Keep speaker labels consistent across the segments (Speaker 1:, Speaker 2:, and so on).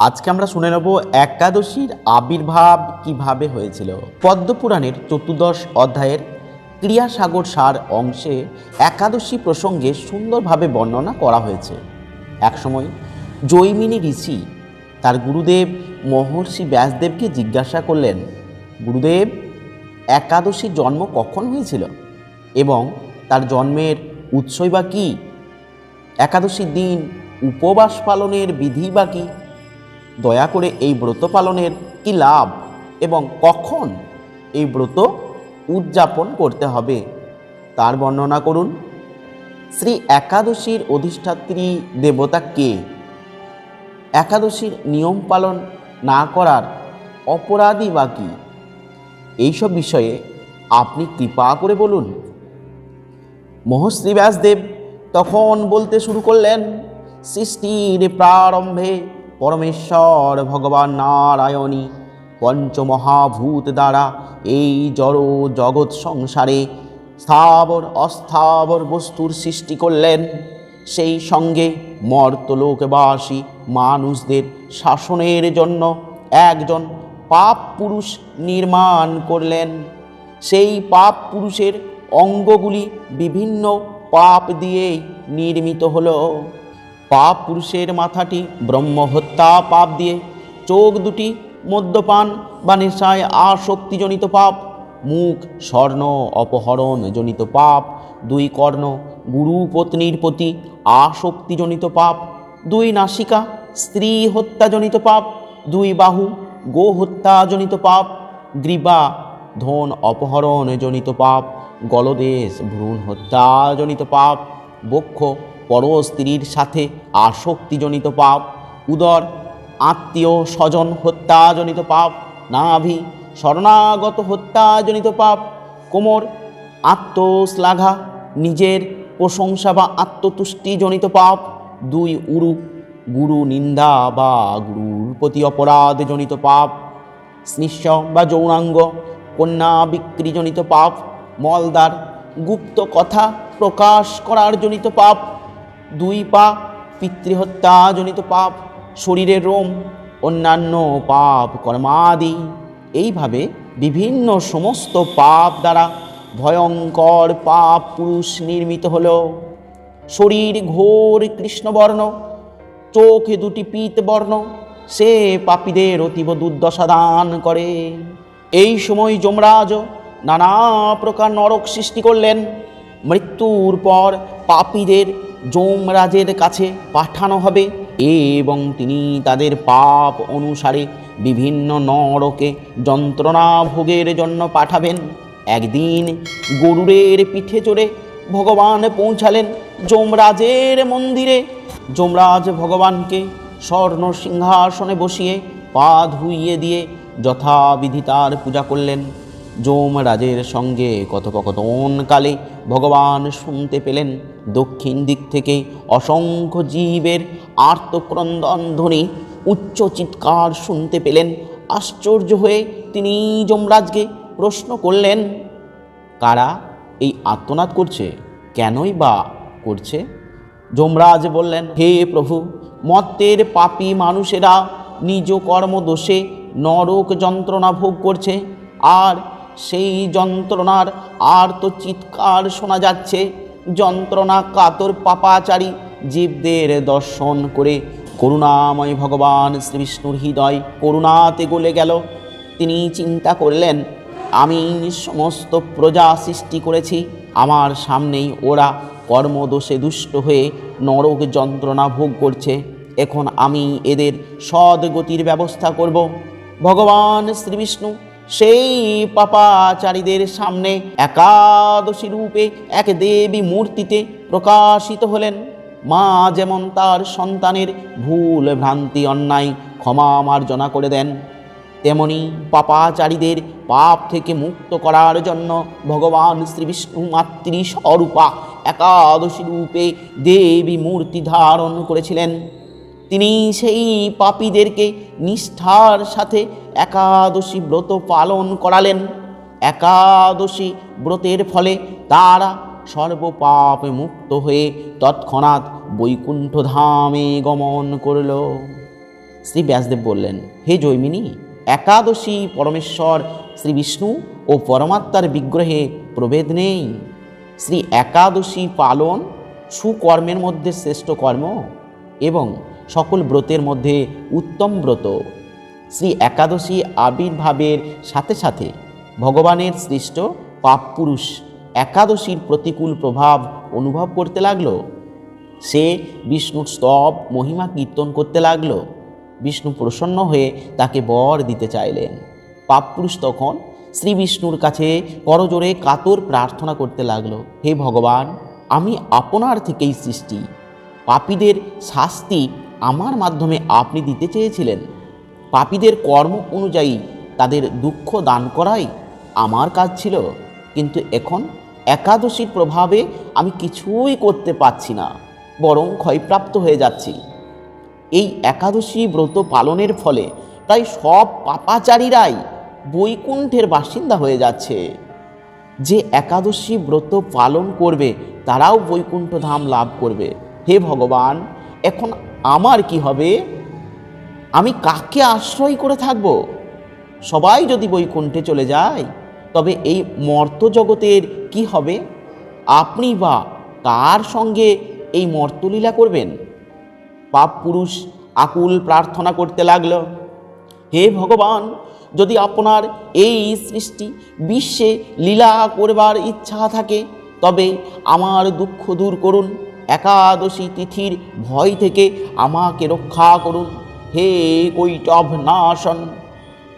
Speaker 1: আজকে আমরা শুনে নেব একাদশীর আবির্ভাব কীভাবে হয়েছিল। পদ্মপুরাণের চতুর্দশ অধ্যায়ের ক্রিয়াসাগর সার অংশে একাদশী প্রসঙ্গে সুন্দরভাবে বর্ণনা করা হয়েছে। একসময় জৈমিনী ঋষি তার গুরুদেব মহর্ষি ব্যাসদেবকে জিজ্ঞাসা করলেন, গুরুদেব একাদশীর জন্ম কখন হয়েছিল? এবং তার জন্মের উৎসই বা কী? একাদশীর দিন উপবাস পালনের বিধি বা কী? দয়া করে এই ব্রত পালনের কি লাভ এবং কখন এই ব্রত উদযাপন করতে হবে তার বর্ণনা করুন। শ্রী একাদশীর অধিষ্ঠাত্রী দেবতা কে? একাদশীর নিয়ম পালন না করার অপরাধী বা কী? এইসব বিষয়ে আপনি কৃপা করে বলুন। মহশ্রী ব্যাসদেব তখন বলতে শুরু করলেন, সৃষ্টির প্রারম্ভে পরমেশ্বর ভগবান নারায়ণী, পঞ্চমহাভূত দ্বারা এই জড় জগৎ সংসারে স্থাবর অস্থাবর বস্তুর সৃষ্টি করলেন। সেই সঙ্গে মর্তলোকবাসী মানুষদের শাসনের জন্য একজন পাপ পুরুষ নির্মাণ করলেন। সেই পাপ পুরুষের অঙ্গগুলি বিভিন্ন পাপ দিয়েই নির্মিত হলো। পাপ পুরুষের মাথাটি ব্রহ্মহত্যা পাপ দিয়ে, চোখ দুটি মদ্যপান বা নেশায় আসক্তিজনিত পাপ, মুখ স্বর্ণ অপহরণ জনিত পাপ, দুই কর্ণ গুরু পত্নীর প্রতি আসক্তিজনিত পাপ, দুই নাসিকা স্ত্রী হত্যাজনিত পাপ, দুই বাহু গো হত্যাজনিত পাপ, গ্রীবা ধন অপহরণ জনিত পাপ, গলদেশ ভ্রূণ হত্যাজনিত পাপ, বক্ষ পর স্ত্রীর সাথে আসক্তিজনিত পাপ, উদর, আত্মীয় স্বজন হত্যাজনিত পাপ, নাভি, শরণাগত হত্যাজনিত পাপ, কোমর, আত্মশ্লাঘা, নিজের প্রশংসা বা আত্মতুষ্টিজনিত পাপ, দুই উরু গুরু নিন্দা বা গুরুর প্রতি অপরাধজনিত পাপ স্নিশ্চ বা যৌনাঙ্গ, কন্যা বিক্রিজনিত পাপ মলদার গুপ্ত কথা প্রকাশ করার জনিত পাপ দুই পা পিতৃহত্যাজনিত পাপ শরীরের রোম, অন্যান্য পাপ কর্মাদি। এইভাবে বিভিন্ন সমস্ত পাপ দ্বারা ভয়ঙ্কর পাপ পুরুষ নির্মিত হল। শরীর ঘোর কৃষ্ণবর্ণ, চোখে দুটি পীতবর্ণ, সে পাপীদের অতীব দুর্দশা দান করে। এই সময় যমরাজ নানা প্রকার নরক সৃষ্টি করলেন। মৃত্যুর পর পাপীদের যমরাজের কাছে পাঠানো হবে। এবং তিনি তাদের পাপ অনুসারে বিভিন্ন নরকে যন্ত্রণা ভোগের জন্য পাঠাবেন। একদিন গরুরের পিঠে চড়ে ভগবান পৌঁছালেন যমরাজের মন্দিরে। যমরাজ ভগবানকে স্বর্ণ সিংহাসনে বসিয়ে পা ধুইয়ে দিয়ে যথাবিধি তার পূজা করলেন। যমরাজের সঙ্গে কথোপকথনকালে ভগবান শুনতে পেলেন দক্ষিণ দিক থেকে অসংখ্য জীবের আর্তক্রন্দন ধ্বনি, উচ্চ চিৎকার শুনতে পেলেন। আশ্চর্য হয়ে তিনি যমরাজকে প্রশ্ন করলেন, কারা এই আত্মনাদ করছে? কেনই বা করছে? যমরাজ বললেন, হে প্রভু, মত্তের পাপী মানুষেরা নিজ কর্মদোষে নরক যন্ত্রণা ভোগ করছে, আর সেই যন্ত্রণার আর তো চিৎকার শোনা যাচ্ছে। যন্ত্রণা কাতর পাপাচারী জীবদের দর্শন করে করুণাময় ভগবান শ্রীবিষ্ণুর হৃদয় করুণাতে গলে গেল। তিনি চিন্তা করলেন, আমি সমস্ত প্রজা সৃষ্টি করেছি, আমার সামনেই ওরা কর্মদোষে দুষ্ট হয়ে নরক যন্ত্রণা ভোগ করছে। এখন আমি এদের সদ্গতির ব্যবস্থা করব। ভগবান শ্রীবিষ্ণু সেই পাপাচারীদের সামনে একাদশী রূপে এক দেবী মূর্তিতে প্রকাশিত হলেন। মা যেমন তার সন্তানের ভুল ভ্রান্তি, অন্যায় ক্ষমা মার্জনা করে দেন, তেমনি পাপাচারীদের পাপ থেকে মুক্ত করার জন্য ভগবান শ্রীবিষ্ণু মাতৃ স্বরূপা একাদশী রূপে দেবী মূর্তি ধারণ করেছিলেন। তিনি সেই পাপীদেরকে নিষ্ঠার সাথে একাদশী ব্রত পালন করালেন। একাদশী ব্রতের ফলে তারা সর্বপাপ মুক্ত হয়ে তৎক্ষণাৎ বৈকুণ্ঠ ধামে গমন করল। শ্রী ব্যাসদেব বললেন, হে জৈমিনী, একাদশী পরমেশ্বর শ্রী বিষ্ণু ও পরমাত্মার বিগ্রহে প্রভেদ নেই। শ্রী একাদশী পালন সুকর্মের মধ্যে শ্রেষ্ঠ কর্ম এবং সকল ব্রতের মধ্যে উত্তম ব্রত। শ্রী একাদশী আবির্ভাবের সাথে সাথে ভগবানের সৃষ্ট পাপপুরুষ একাদশীর প্রতিকূল প্রভাব অনুভব করতে লাগল। সে বিষ্ণুর স্তব, মহিমা কীর্তন করতে লাগল। বিষ্ণু প্রসন্ন হয়ে তাকে বর দিতে চাইলেন। পাপপুরুষ তখন শ্রী বিষ্ণুর কাছে করজোরে কাতর প্রার্থনা করতে লাগল, হে ভগবান, আমি আপনার থেকেই সৃষ্টি। পাপীদের শাস্তি আমার মাধ্যমে আপনি দিতে চেয়েছিলেন। পাপীদের কর্ম অনুযায়ী তাদের দুঃখ দান করাই আমার কাজ ছিল। কিন্তু এখন একাদশীর প্রভাবে আমি কিছুই করতে পারছি না, বরং ক্ষয়প্রাপ্ত হয়ে যাচ্ছি। এই একাদশী ব্রত পালনের ফলে প্রায় সব পাপাচারীরাই বৈকুণ্ঠের বাসিন্দা হয়ে যাচ্ছে। যে একাদশী ব্রত পালন করবে, তারাও বৈকুণ্ঠ ধাম লাভ করবে। হে ভগবান, এখন আমার কি হবে? আমি কাকে আশ্রয় করে থাকব? সবাই যদি বৈকুণ্ঠে চলে যায়, তবে এই মর্ত জগতের কি হবে? আপনি বা কার সঙ্গে এই মর্তলীলা করবেন? পাপ পুরুষ আকুল প্রার্থনা করতে লাগল। হে ভগবান, যদি আপনার এই সৃষ্টি বিশ্বে লীলা করবার ইচ্ছা থাকে, তবে আমার দুঃখ দূর করুন। একাদশী তিথির ভয় থেকে আমাকে রক্ষা করুন। হে কৈটভ নাশন,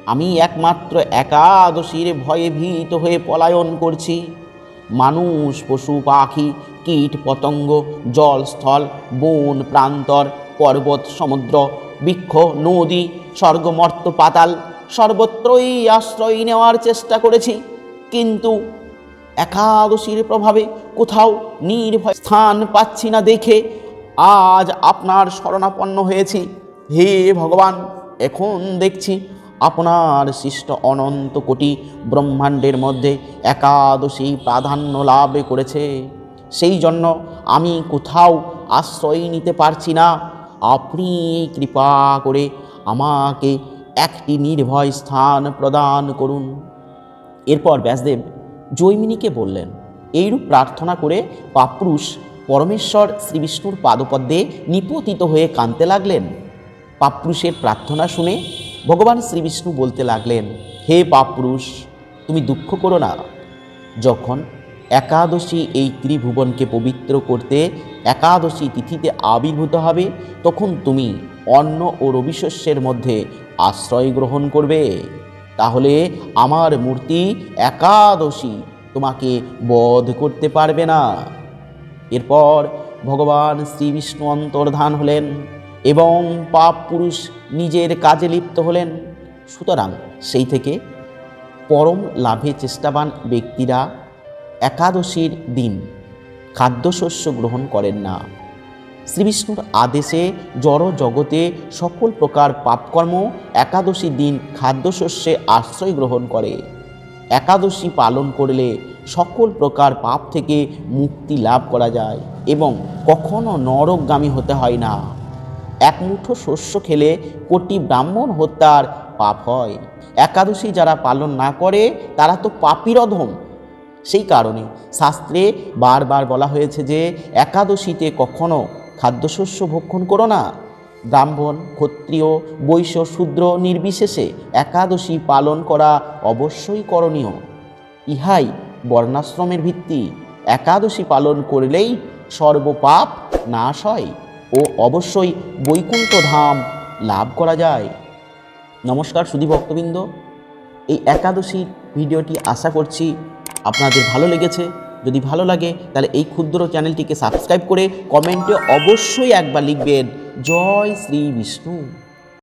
Speaker 1: আমি একমাত্র একাদশীর ভয়ে ভীত হয়ে পলায়ন করছি। মানুষ, পশু, পাখি, কীট, পতঙ্গ, জল, স্থল, বন, প্রান্তর, পর্বত, সমুদ্র, বৃক্ষ, নদী স্বর্গমর্ত পাতাল, সর্বত্রই আশ্রয় নেওয়ার চেষ্টা করেছি। কিন্তু একাদশীর প্রভাবে কোথাও নির্ভয় স্থান পাচ্ছি না দেখে আজ আপনার শরণাপন্ন হয়েছি। হে ভগবান, এখন দেখছি আপনার সৃষ্ট অনন্ত কোটি ব্রহ্মাণ্ডের মধ্যে একাদশী প্রাধান্য লাভ করেছে। সেই জন্য আমি কোথাও আশ্রয় নিতে পারছি না। আপনি কৃপা করে আমাকে একটি নির্ভয় স্থান প্রদান করুন। এরপর ব্যাসদেব জৈমিনীকে বললেন, এইরূপ প্রার্থনা করে পাপুরুষ পরমেশ্বর শ্রীবিষ্ণুর পাদপদ্মে নিপতিত হয়ে কাঁদতে লাগলেন। পাপুরুষের প্রার্থনা শুনে ভগবান শ্রীবিষ্ণু বলতে লাগলেন, হে পাপুরুষ তুমি দুঃখ করো না। যখন একাদশী এই ত্রিভুবনকে পবিত্র করতে একাদশী তিথিতে আবির্ভূত হবে, তখন তুমি অন্ন ও রবিশস্যের মধ্যে আশ্রয় গ্রহণ করবে। তাহলে আমার মূর্তি একাদশী তোমাকে বধ করতে পারবে না। এরপর ভগবান শ্রী বিষ্ণু অন্তর্ধান হলেন এবং পাপ পুরুষ নিজের কাজে লিপ্ত হলেন। সুতরাং সেই থেকে পরম লাভে চেষ্টাবান ব্যক্তিরা একাদশীর দিন খাদ্যশস্য গ্রহণ করেন না। শ্রীবিষ্ণুর আদেশে জড় জগতে সকল প্রকার পাপকর্ম একাদশী দিন খাদ্যশস্যে আশ্রয় গ্রহণ করে। একাদশী পালন করলে সকল প্রকার পাপ থেকে মুক্তি লাভ করা যায় এবং কখনো নরকগামী হতে হয় না। এক মুঠো শস্য খেলে কোটি ব্রাহ্মণ হত্যার পাপ হয়। একাদশী যারা পালন না করে, তারা তো পাপিরধম সেই কারণে শাস্ত্রে বারবার বলা হয়েছে যে, একাদশীতে কখনো খাদ্যশস্য ভক্ষণ করো না। ব্রাহ্মণ, ক্ষত্রিয়, বৈশ্য, শূদ্র, নির্বিশেষে একাদশী পালন করা অবশ্যই করণীয়। ইহাই বর্ণাশ্রমের ভিত্তি। একাদশী পালন করলেই সর্বপাপ নাশ হয় ও অবশ্যই বৈকুণ্ঠ ধাম লাভ করা যায়। নমস্কার সুধী ভক্তবৃন্দ। এই একাদশীর ভিডিওটি আশা করছি আপনাদের ভালো লেগেছে। যদি ভালো লাগে, তাহলে এই ক্ষুদ্র চ্যানেলটিকে সাবস্ক্রাইব করে কমেন্টে অবশ্যই একবার লিখবেন। জয় শ্রী বিষ্ণু।